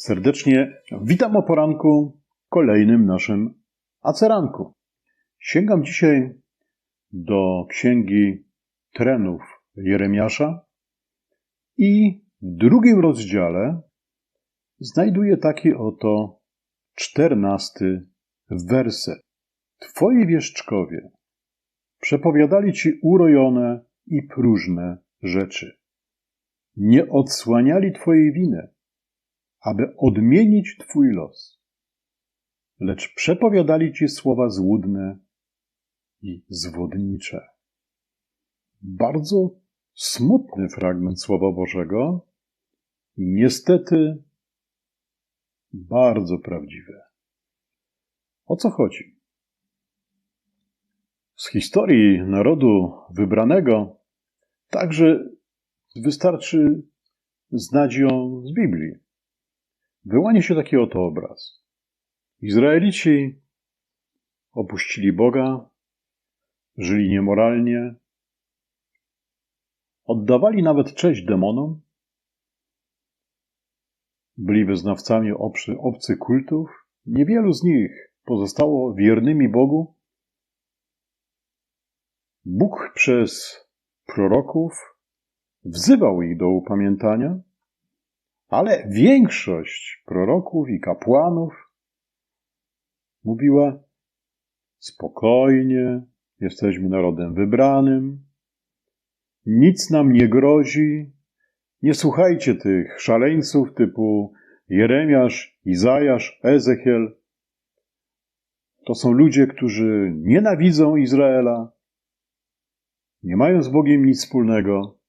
Serdecznie witam o poranku kolejnym naszym aceranku. Sięgam dzisiaj do księgi trenów Jeremiasza i w drugim rozdziale znajduję taki oto czternasty werset. Twoi wieszczkowie przepowiadali ci urojone i próżne rzeczy. Nie odsłaniali twojej winy aby odmienić Twój los. Lecz przepowiadali Ci słowa złudne i zwodnicze. Bardzo smutny fragment Słowa Bożego i niestety bardzo prawdziwy. O co chodzi? Z historii narodu wybranego także wystarczy znać ją z Biblii wyłania się taki oto obraz. Izraelici opuścili Boga, żyli niemoralnie, oddawali nawet cześć demonom, byli wyznawcami obcy, obcych kultów. Niewielu z nich pozostało wiernymi Bogu. Bóg przez proroków wzywał ich do upamiętania, ale większość proroków i kapłanów mówiła: spokojnie, jesteśmy narodem wybranym, nic nam nie grozi, nie słuchajcie tych szaleńców typu Jeremiasz, Izajasz, Ezechiel. To są ludzie, którzy nienawidzą Izraela, nie mają z Bogiem nic wspólnego,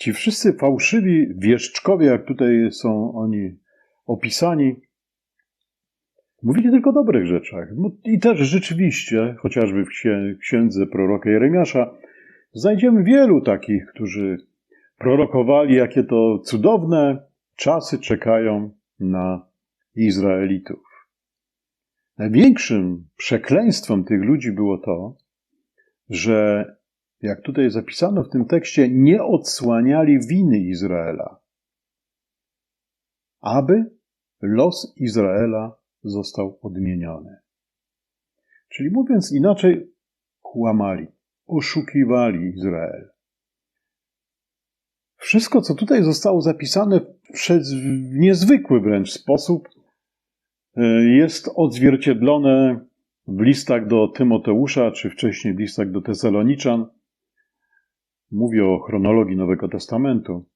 Ci wszyscy fałszywi wieszczkowie, jak tutaj są oni opisani, mówili tylko o dobrych rzeczach. No I też rzeczywiście, chociażby w księdze proroka Jeremiasza, znajdziemy wielu takich, którzy prorokowali, jakie to cudowne czasy czekają na Izraelitów. Największym przekleństwem tych ludzi było to, że jak tutaj zapisano w tym tekście, nie odsłaniali winy Izraela, aby los Izraela został odmieniony. Czyli mówiąc inaczej, kłamali, oszukiwali Izrael. Wszystko, co tutaj zostało zapisane przez niezwykły wręcz sposób, e, jest odzwierciedlone w listach do Tymoteusza, czy wcześniej w listach do Tesaloniczan. Mówię o chronologii Nowego Testamentu.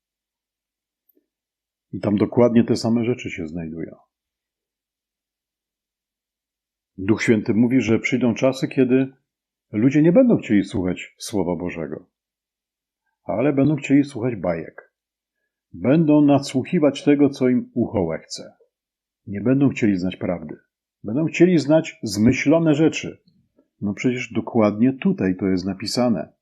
I tam dokładnie te same rzeczy się znajdują. Duch Święty mówi, że przyjdą czasy, kiedy ludzie nie będą chcieli słuchać Słowa Bożego, ale będą chcieli słuchać bajek. Będą nadsłuchiwać tego, co im ucho chce. Nie będą chcieli znać prawdy. Będą chcieli znać zmyślone rzeczy. No przecież dokładnie tutaj to jest napisane.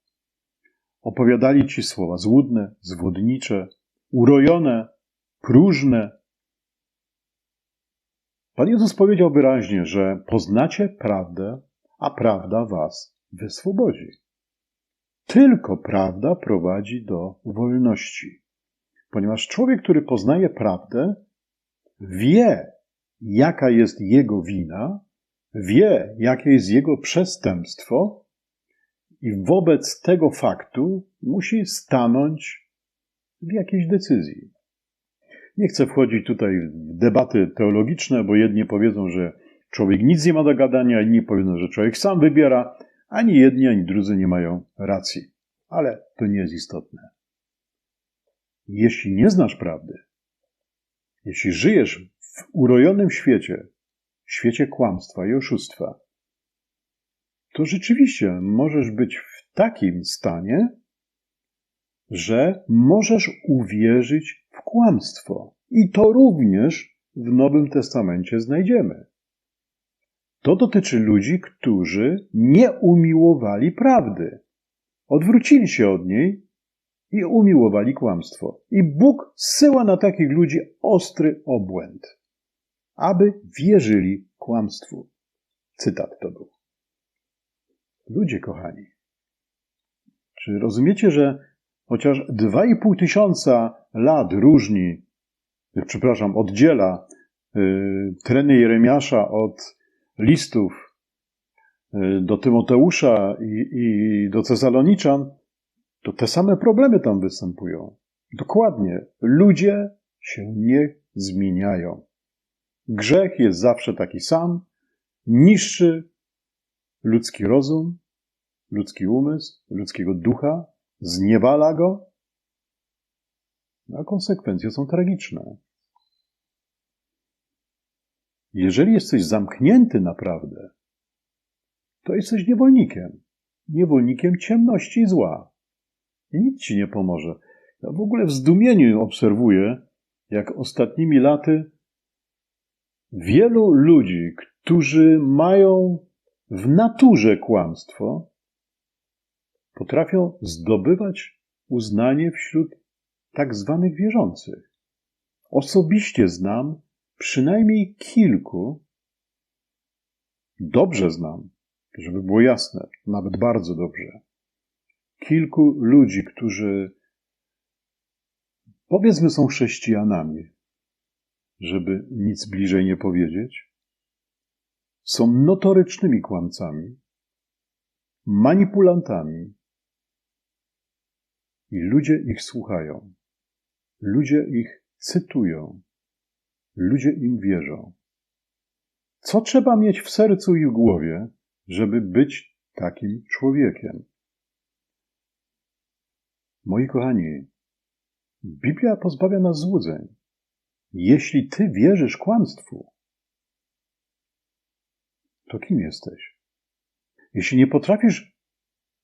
Opowiadali ci słowa złudne, zwodnicze, urojone, próżne. Pan Jezus powiedział wyraźnie, że poznacie prawdę, a prawda was wyswobodzi. Tylko prawda prowadzi do wolności. Ponieważ człowiek, który poznaje prawdę, wie, jaka jest jego wina, wie, jakie jest jego przestępstwo i wobec tego faktu musi stanąć w jakiejś decyzji. Nie chcę wchodzić tutaj w debaty teologiczne, bo jedni powiedzą, że człowiek nic nie ma do gadania, inni powiedzą, że człowiek sam wybiera. Ani jedni, ani drudzy nie mają racji. Ale to nie jest istotne. Jeśli nie znasz prawdy, jeśli żyjesz w urojonym świecie, świecie kłamstwa i oszustwa, to rzeczywiście możesz być w takim stanie, że możesz uwierzyć w kłamstwo. I to również w Nowym Testamencie znajdziemy. To dotyczy ludzi, którzy nie umiłowali prawdy. Odwrócili się od niej i umiłowali kłamstwo. I Bóg zsyła na takich ludzi ostry obłęd, aby wierzyli kłamstwu. Cytat to był. Ludzie kochani, czy rozumiecie, że chociaż 2,5 tysiąca lat różni przepraszam, oddziela y, treny Jeremiasza od listów y, do Tymoteusza i, i do Cezaloniczan, to te same problemy tam występują. Dokładnie. Ludzie się nie zmieniają. Grzech jest zawsze taki sam, niszczy ludzki rozum, ludzki umysł, ludzkiego ducha, zniewala go, a konsekwencje są tragiczne. Jeżeli jesteś zamknięty naprawdę, to jesteś niewolnikiem. Niewolnikiem ciemności i zła. I nic ci nie pomoże. Ja w ogóle w zdumieniu obserwuję, jak ostatnimi laty wielu ludzi, którzy mają w naturze kłamstwo, potrafią zdobywać uznanie wśród tak zwanych wierzących. Osobiście znam przynajmniej kilku, dobrze znam, żeby było jasne, nawet bardzo dobrze, kilku ludzi, którzy powiedzmy są chrześcijanami, żeby nic bliżej nie powiedzieć, są notorycznymi kłamcami, manipulantami i ludzie ich słuchają. Ludzie ich cytują. Ludzie im wierzą. Co trzeba mieć w sercu i w głowie, żeby być takim człowiekiem? Moi kochani, Biblia pozbawia nas złudzeń. Jeśli ty wierzysz kłamstwu, to kim jesteś? Jeśli nie potrafisz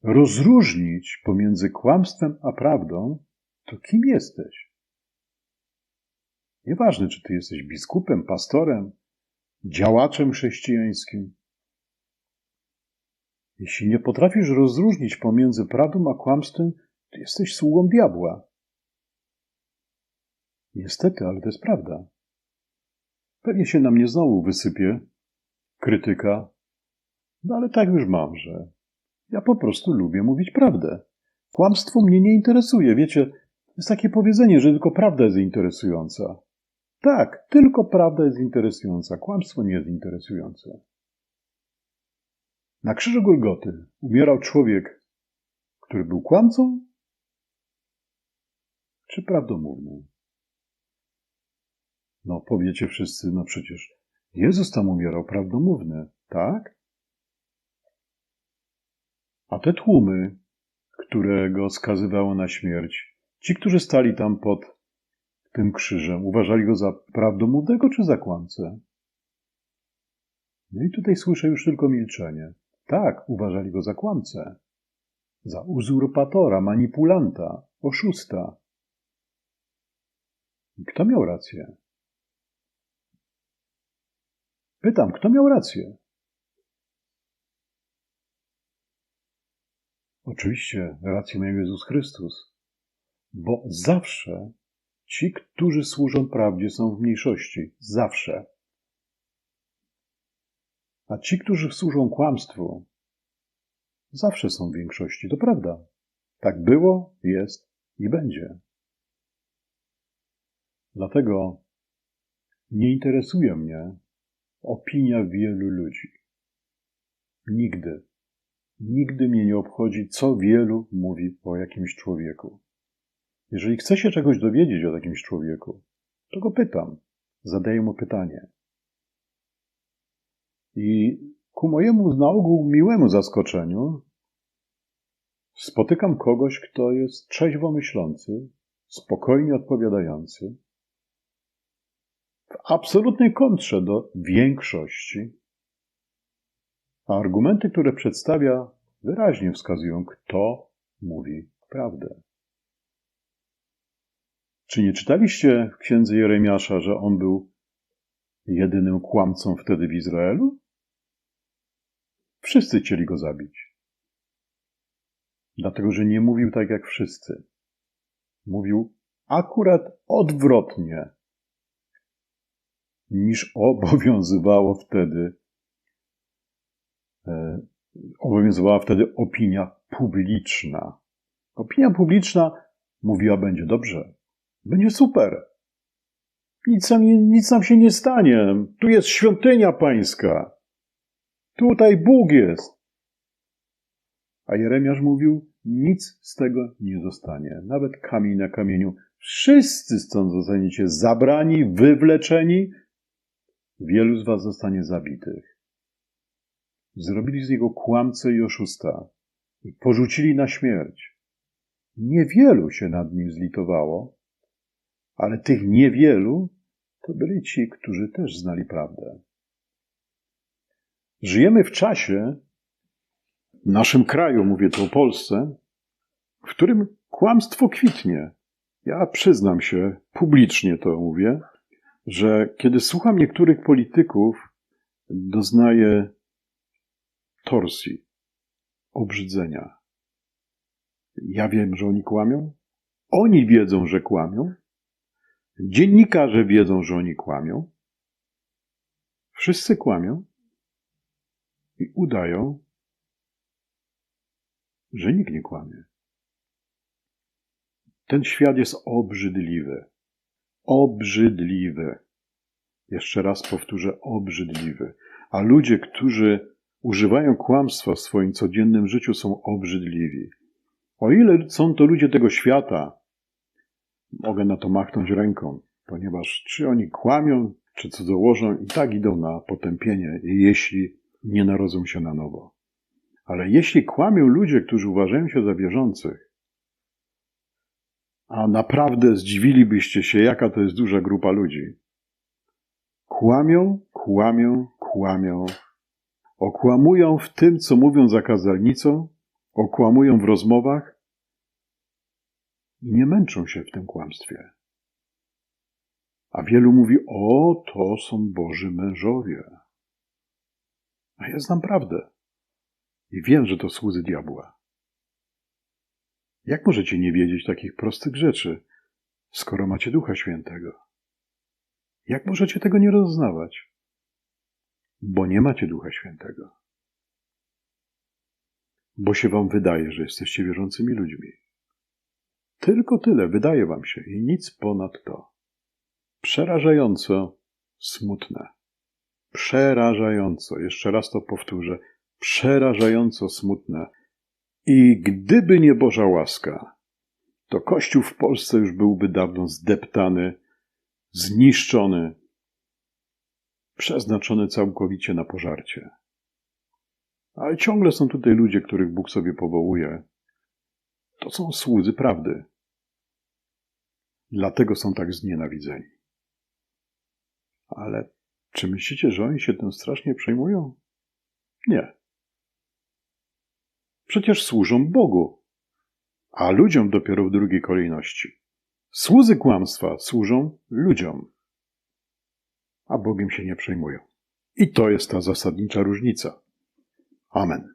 rozróżnić pomiędzy kłamstwem a prawdą, to kim jesteś? Nieważne, czy ty jesteś biskupem, pastorem, działaczem chrześcijańskim. Jeśli nie potrafisz rozróżnić pomiędzy prawdą a kłamstwem, to jesteś sługą diabła. Niestety, ale to jest prawda. Pewnie się na mnie znowu wysypie krytyka, no ale tak już mam, że ja po prostu lubię mówić prawdę. Kłamstwo mnie nie interesuje. Wiecie, jest takie powiedzenie, że tylko prawda jest interesująca. Tak, tylko prawda jest interesująca. Kłamstwo nie jest interesujące. Na krzyżu Golgoty umierał człowiek, który był kłamcą czy prawdomównym? No, powiecie wszyscy, no przecież Jezus tam umierał prawdomówny, tak? A te tłumy, które go skazywało na śmierć, ci, którzy stali tam pod tym krzyżem, uważali go za prawdomównego czy za kłamcę? No i tutaj słyszę już tylko milczenie. Tak, uważali go za kłamcę, za uzurpatora, manipulanta, oszusta. I kto miał rację? Pytam, kto miał rację? Oczywiście rację miał Jezus Chrystus, bo zawsze ci, którzy służą prawdzie, są w mniejszości. Zawsze. A ci, którzy służą kłamstwu, zawsze są w większości. To prawda. Tak było, jest i będzie. Dlatego nie interesuje mnie, opinia wielu ludzi. Nigdy, nigdy mnie nie obchodzi, co wielu mówi o jakimś człowieku. Jeżeli chcę się czegoś dowiedzieć o jakimś człowieku, to go pytam, zadaję mu pytanie. I ku mojemu na ogół miłemu zaskoczeniu spotykam kogoś, kto jest trzeźwo myślący, spokojnie odpowiadający, w absolutnej kontrze do większości. A argumenty, które przedstawia, wyraźnie wskazują, kto mówi prawdę. Czy nie czytaliście w księdze Jeremiasza, że on był jedynym kłamcą wtedy w Izraelu? Wszyscy chcieli go zabić. Dlatego, że nie mówił tak jak wszyscy. Mówił akurat odwrotnie niż obowiązywało wtedy, e, obowiązywała wtedy opinia publiczna. Opinia publiczna mówiła, będzie dobrze, będzie super. Nic nam, nic nam się nie stanie. Tu jest świątynia pańska. Tutaj Bóg jest. A Jeremiasz mówił, nic z tego nie zostanie. Nawet kamień na kamieniu. Wszyscy stąd zostaniecie zabrani, wywleczeni. Wielu z was zostanie zabitych. Zrobili z niego kłamcę i oszusta. I porzucili na śmierć. Niewielu się nad nim zlitowało, ale tych niewielu to byli ci, którzy też znali prawdę. Żyjemy w czasie, w naszym kraju, mówię to o Polsce, w którym kłamstwo kwitnie. Ja przyznam się, publicznie to mówię, że kiedy słucham niektórych polityków, doznaję torsji, obrzydzenia. Ja wiem, że oni kłamią. Oni wiedzą, że kłamią. Dziennikarze wiedzą, że oni kłamią. Wszyscy kłamią i udają, że nikt nie kłamie. Ten świat jest obrzydliwy. Obrzydliwy. Jeszcze raz powtórzę, obrzydliwy. A ludzie, którzy używają kłamstwa w swoim codziennym życiu, są obrzydliwi. O ile są to ludzie tego świata, mogę na to machnąć ręką, ponieważ czy oni kłamią, czy cudzołożą, i tak idą na potępienie, jeśli nie narodzą się na nowo. Ale jeśli kłamią ludzie, którzy uważają się za wierzących, a naprawdę zdziwilibyście się, jaka to jest duża grupa ludzi. Kłamią, kłamią, kłamią. Okłamują w tym, co mówią za kazalnicą, okłamują w rozmowach i nie męczą się w tym kłamstwie. A wielu mówi: O, to są Boży mężowie. A ja znam prawdę i wiem, że to słudzy diabła. Jak możecie nie wiedzieć takich prostych rzeczy, skoro macie Ducha Świętego? Jak możecie tego nie rozeznawać? Bo nie macie Ducha Świętego. Bo się wam wydaje, że jesteście wierzącymi ludźmi. Tylko tyle wydaje wam się i nic ponad to. Przerażająco smutne. Przerażająco, jeszcze raz to powtórzę, przerażająco smutne. I gdyby nie Boża łaska, to Kościół w Polsce już byłby dawno zdeptany, zniszczony, przeznaczony całkowicie na pożarcie. Ale ciągle są tutaj ludzie, których Bóg sobie powołuje. To są słudzy prawdy. Dlatego są tak znienawidzeni. Ale czy myślicie, że oni się tym strasznie przejmują? Nie. Przecież służą Bogu, a ludziom dopiero w drugiej kolejności. Słudzy kłamstwa służą ludziom, a Bogiem się nie przejmują. I to jest ta zasadnicza różnica. Amen.